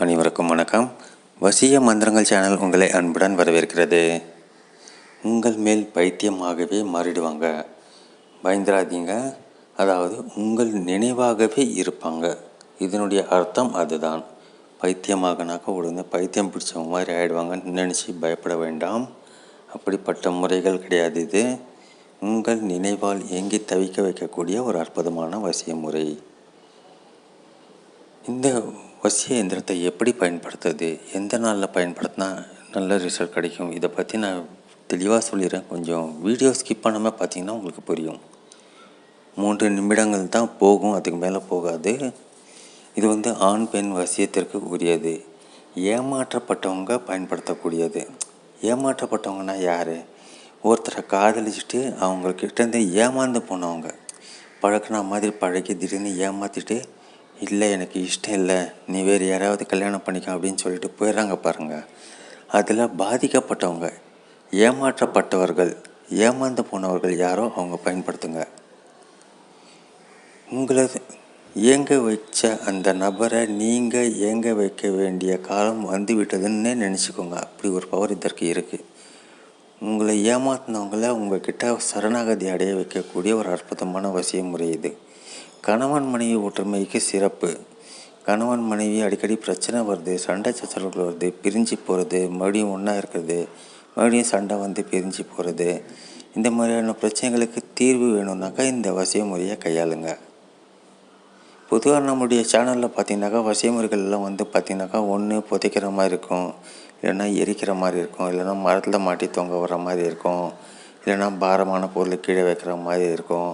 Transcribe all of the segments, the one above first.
அனைவருக்கும் வணக்கம். வசிய மந்திரங்கள் சேனல் உங்களை அன்புடன் வரவேற்கிறது. உங்கள் மேல் பைத்தியமாகவே மாறிடுவாங்க. பயந்துராதீங்க. அதாவது உங்கள் நினைவாகவே இருப்பாங்க. இதனுடைய அர்த்தம் அதுதான். பைத்தியமாகனாக்க உடனே பைத்தியம் பிடிச்சவங்க மாதிரி ஆகிடுவாங்கன்னு நினச்சி பயப்பட வேண்டாம். அப்படிப்பட்ட முறைகள் கிடையாது இது. உங்கள் நினைவால் ஏங்கி தவிக்க வைக்கக்கூடிய ஒரு அற்புதமான வசிய முறை. இந்த வசிய இயந்திரத்தை எப்படி பயன்படுத்துறது? எந்த நாளில் பயன்படுத்தினா நல்ல ரிசல்ட் கிடைக்கும்? இதை பற்றி நான் தெளிவாக சொல்லிடுறேன். கொஞ்சம் வீடியோ ஸ்கிப் பண்ணாமல் பார்த்தீங்கன்னா உங்களுக்கு புரியும். மூன்று நிமிடங்கள் தான் போகும். அதுக்கு மேலே போகாது. இது வந்து ஆண் பெண் வசியத்திற்கு உரியது. ஏமாற்றப்பட்டவங்க பயன்படுத்தக்கூடியது. ஏமாற்றப்பட்டவங்கன்னா யார்? ஒருத்தரை காதலிச்சுட்டு அவங்கக்கிட்டேருந்து ஏமாந்து போனவங்க. பழக்கின மாதிரி பழகி திடீர்னு ஏமாற்றிட்டு இல்லை எனக்கு இஷ்டம் இல்லை. நீ வேறு யாராவது கல்யாணம் பண்ணிக்க அப்படின்னு சொல்லிட்டு போயிடுறாங்க பாருங்கள் அதில் பாதிக்கப்பட்டவங்க ஏமாற்றப்பட்டவர்கள் ஏமாந்து போனவர்கள் யாரோ அவங்க பயன்படுத்துங்க. உங்களது இயங்க வச்ச அந்த நபரை நீங்கள் இயங்க வைக்க வேண்டிய காலம் வந்துவிட்டதுன்னே நினச்சிக்கோங்க. அப்படி ஒரு பவர் இதற்கு இருக்குது உங்களை ஏமாத்தினவங்கள உங்ககிட்ட சரணாகதி அடைய வைக்கக்கூடிய ஒரு அற்புதமான வசிய முறை இது. கணவன் மனைவி ஒற்றுமைக்கு சிறப்பு. கணவன் மனைவி அடிக்கடி பிரச்சனை வருது சண்டை சச்சரவுகள் வருது பிரிஞ்சு போகிறது மறுபடியும் ஒன்றா இருக்கிறது மறுபடியும் சண்டை வந்து பிரிஞ்சு போகிறது இந்த மாதிரியான பிரச்சனைகளுக்கு தீர்வு வேணும்னாக்கா இந்த வசிய முறையை கையாளுங்க. பொதுவாக நம்முடைய சேனலில் பார்த்தீங்கன்னாக்கா வசியமுறைகள்லாம் வந்து பார்த்திங்கனாக்கா ஒன்று புதைக்கிற மாதிரி இருக்கும் இல்லைன்னா எரிக்கிற மாதிரி இருக்கும் இல்லைன்னா மரத்தில் மாட்டி தொங்க வர மாதிரி இருக்கும் இல்லைன்னா பாரமான பொருளை கீழே வைக்கிற மாதிரி இருக்கும்.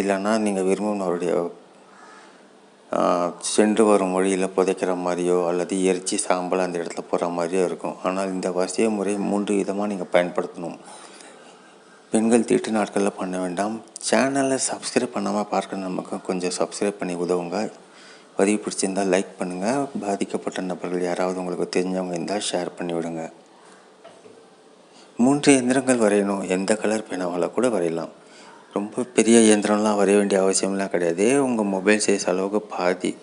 இல்லைன்னா நீங்கள் விரும்பினவருடைய சென்று வரும் வழியில் புதைக்கிற மாதிரியோ அல்லது எரிச்சி சாம்பல் அந்த இடத்துல போகிற மாதிரியோ இருக்கும். ஆனால் இந்த வரிசை முறை மூன்று விதமாக நீங்கள் பயன்படுத்தணும். பெண்கள் தீட்டு நாட்களில் பண்ண வேண்டாம். சேனலை சப்ஸ்கிரைப் பண்ணாமல் பார்க்க நமக்கு கொஞ்சம் சப்ஸ்கிரைப் பண்ணி உதவுங்க. பதிவு பிடிச்சிருந்தால் லைக் பண்ணுங்கள் பாதிக்கப்பட்ட நபர்கள் யாராவது உங்களுக்கு தெரிஞ்சவங்க இருந்தால் ஷேர் பண்ணிவிடுங்க மூன்று எந்திரங்கள் வரையணும். எந்த கலர் பேனாவால் கூட வரையலாம். ரொம்ப பெரிய இயந்திரம்லாம் வரைய வேண்டிய அவசியம்லாம் கிடையாது. உங்கள் மொபைல் சைஸ் அளவுக்கு பாதி.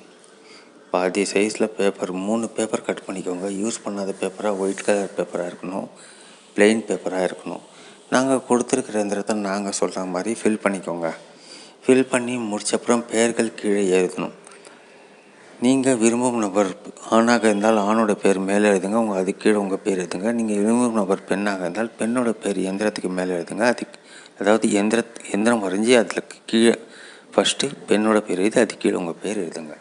பாதி சைஸில் பேப்பர் மூணு பேப்பர் கட் பண்ணிக்கோங்க. யூஸ் பண்ணாத பேப்பராக ஒயிட் கலர் பேப்பராக இருக்கணும். பிளெயின் பேப்பராக இருக்கணும். நாங்கள் கொடுத்துருக்குற எந்திரத்தை நாங்கள் சொல்கிற மாதிரி ஃபில் பண்ணிக்கோங்க. ஃபில் பண்ணி முடிச்சப்புறம் பெயர்கள் கீழே எழுதணும் நீங்கள் விரும்பும் நபர் ஆணாக இருந்தால் ஆணோட பேர் மேலே எழுதுங்க. உங்கள் அது கீழே உங்கள் பேர் எழுதுங்க. நீங்கள் விரும்பும் நபர் பெண்ணாக இருந்தால் பெண்ணோட பேர் எந்திரத்துக்கு மேலே எழுதுங்க. அதுக்கு அதாவது எந்திர எந்திரம் வரைஞ்சி அதில் கீழே ஃபஸ்ட்டு பெண்ணோட பேர் எழுதி அதுக்கு கீழே உங்கள் பேர் எழுதுங்க.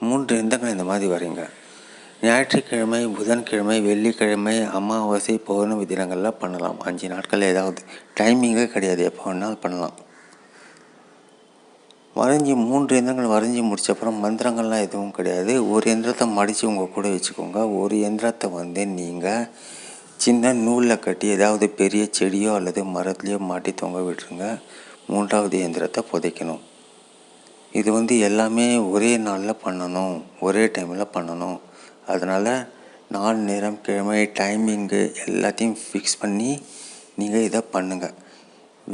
மூன்று எந்திரங்கள் இந்த மாதிரி வரைங்க ஞாயிற்றுக்கிழமை புதன்கிழமை வெள்ளிக்கிழமை அமாவாசை பௌர்ணமி தினங்கள்லாம் பண்ணலாம். அஞ்சு நாட்கள் ஏதாவது. டைமிங்கே கிடையாது. எப்போ வேணாலும் பண்ணலாம். வரைஞ்சி மூன்று எந்திரங்கள் வரைஞ்சி முடிச்ச அப்புறம் மந்திரங்கள்லாம் எதுவும் கிடையாது. ஒரு எந்திரத்தை மடித்து உங்கள் கூட வச்சுக்கோங்க. ஒரு எந்திரத்தை வந்து நீங்கள் சின்ன நூலில் கட்டி ஏதாவது பெரிய செடியோ அல்லது மரத்துலேயோ மாட்டி தொங்க விட்டுருங்க. மூன்றாவது இயந்திரத்தை புதைக்கணும். இது வந்து எல்லாமே ஒரே நாளில் பண்ணணும். ஒரே டைமில் பண்ணணும். அதனால் நாள் நேரம் கிழமை டைமிங்கு எல்லாத்தையும் ஃபிக்ஸ் பண்ணி நீங்கள் இதை பண்ணுங்கள்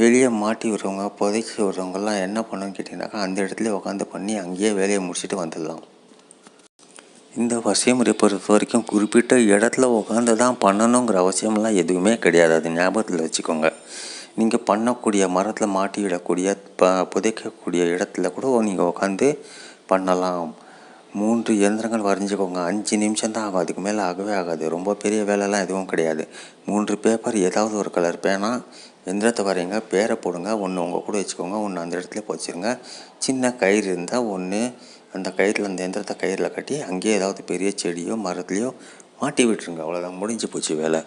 வெளியே மாட்டி விடுறவங்க புதைச்சி விடுறவங்கெல்லாம் என்ன பண்ணணும்னு கேட்டிங்கனாக்கா அந்த இடத்துல உட்காந்து பண்ணி அங்கேயே வேலையை முடிச்சுட்டு வந்துடலாம். இந்த வசியமுறை பொறுத்த வரைக்கும் குறிப்பிட்ட இடத்துல உட்காந்து தான் பண்ணணுங்கிற அவசியம்லாம் எதுவுமே கிடையாது. அது ஞாபகத்தில் வச்சுக்கோங்க. நீங்கள் பண்ணக்கூடிய மரத்தில் மாட்டிவிடக்கூடிய ப புதைக்கக்கூடிய இடத்துல கூட நீங்கள் உட்காந்து பண்ணலாம். மூன்று இயந்திரங்கள் வரைஞ்சிக்கோங்க. அஞ்சு நிமிஷம் தான் ஆகும். அதுக்கு மேலே ஆகவே ஆகாது. ரொம்ப பெரிய வேலைலாம் எதுவும் கிடையாது. மூன்று பேப்பர் ஏதாவது ஒரு கலர் பேனா எந்திரத்தை வரைங்க பேரை போடுங்க. ஒன்று உங்கள் கூட வச்சுக்கோங்க. ஒன்று அந்த இடத்துல போச்சுருங்க. சின்ன கயிறு இருந்தால் ஒன்று அந்த கயிறில் அந்த எந்திரத்தை கயிறில் கட்டி அங்கேயே ஏதாவது பெரிய செடியோ மரத்துலையோ மாட்டி விட்டுருங்க. அவ்வளோதான் முடிஞ்சு போச்சு வேலை.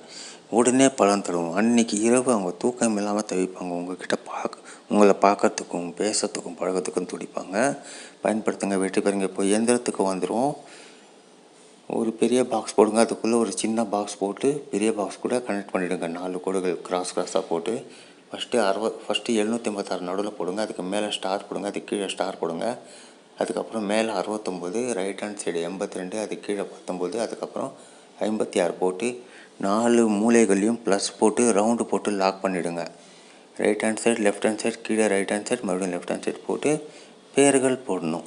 உடனே பலன் தருவோம் அன்றைக்கி இரவு அவங்க தூக்கம் இல்லாமல் தவிப்பாங்க. உங்ககிட்ட பார்க்க உங்களை பார்க்கறதுக்கும் பேசுறதுக்கும் பழகத்துக்கும் துடிப்பாங்க. பயன்படுத்துங்க. வெற்றி பெறுங்க. இப்போ எந்திரத்துக்கு வந்துடும் ஒரு பெரிய பாக்ஸ் போடுங்க. அதுக்குள்ளே ஒரு சின்ன பாக்ஸ் போட்டு பெரிய பாக்ஸ் கூட கனெக்ட் பண்ணிவிடுங்க நாலு கோடுகள் கிராஸ் கிராஸாக போட்டு ஃபஸ்ட்டு அறுபது ஃபஸ்ட்டு எழுநூற்றி ஐம்பத்தாறு நடுவில் போடுங்க. அதுக்கு மேலே ஸ்டார் போடுங்க. அதுக்கு கீழே ஸ்டார் போடுங்க. அதுக்கப்புறம் மேலே அறுபத்தொம்போது ரைட் ஹேண்ட் சைடு எண்பத்தி ரெண்டு அதுக்கு கீழே பத்தொம்போது அதுக்கப்புறம் ஐம்பத்தி ஆறு போட்டு நாலு மூலைகளையும் ப்ளஸ் போட்டு ரவுண்டு போட்டு லாக் பண்ணிவிடுங்க right hand side left hand side கீழே ரைட் ஹேண்ட் சைடு மறுபடியும் லெஃப்ட் ஹேண்ட் சைடு போட்டு பேர்கள் போடணும்.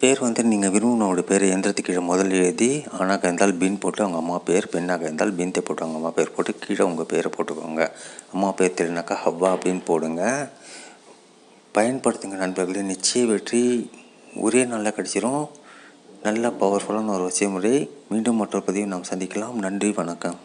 பேர் வந்து நீங்கள் விரும்பினோட பேர் எந்திரத்து கீழே முதல்ல எழுதி ஆணாக இருந்தால் பின் போட்டு அவங்க அம்மா பேர் பெண்ணாக இருந்தால் பின்த்தை போட்டு அவங்க அம்மா பேர் போட்டு கீழே உங்கள் பேரை போட்டுக்கோங்க. அம்மா பேர் தெரியலனாக்கா ஹவ்வா அப்படின்னு போடுங்க. பயன்படுத்துங்க நண்பர்களே. நிச்சய வெற்றி ஒரே நாளில் கிடச்சிரும். நல்ல பவர்ஃபுல்லான ஒரு வசிய முறை மீண்டும் மற்றொரு பதிவு நாம் சந்திக்கலாம். நன்றி வணக்கம்.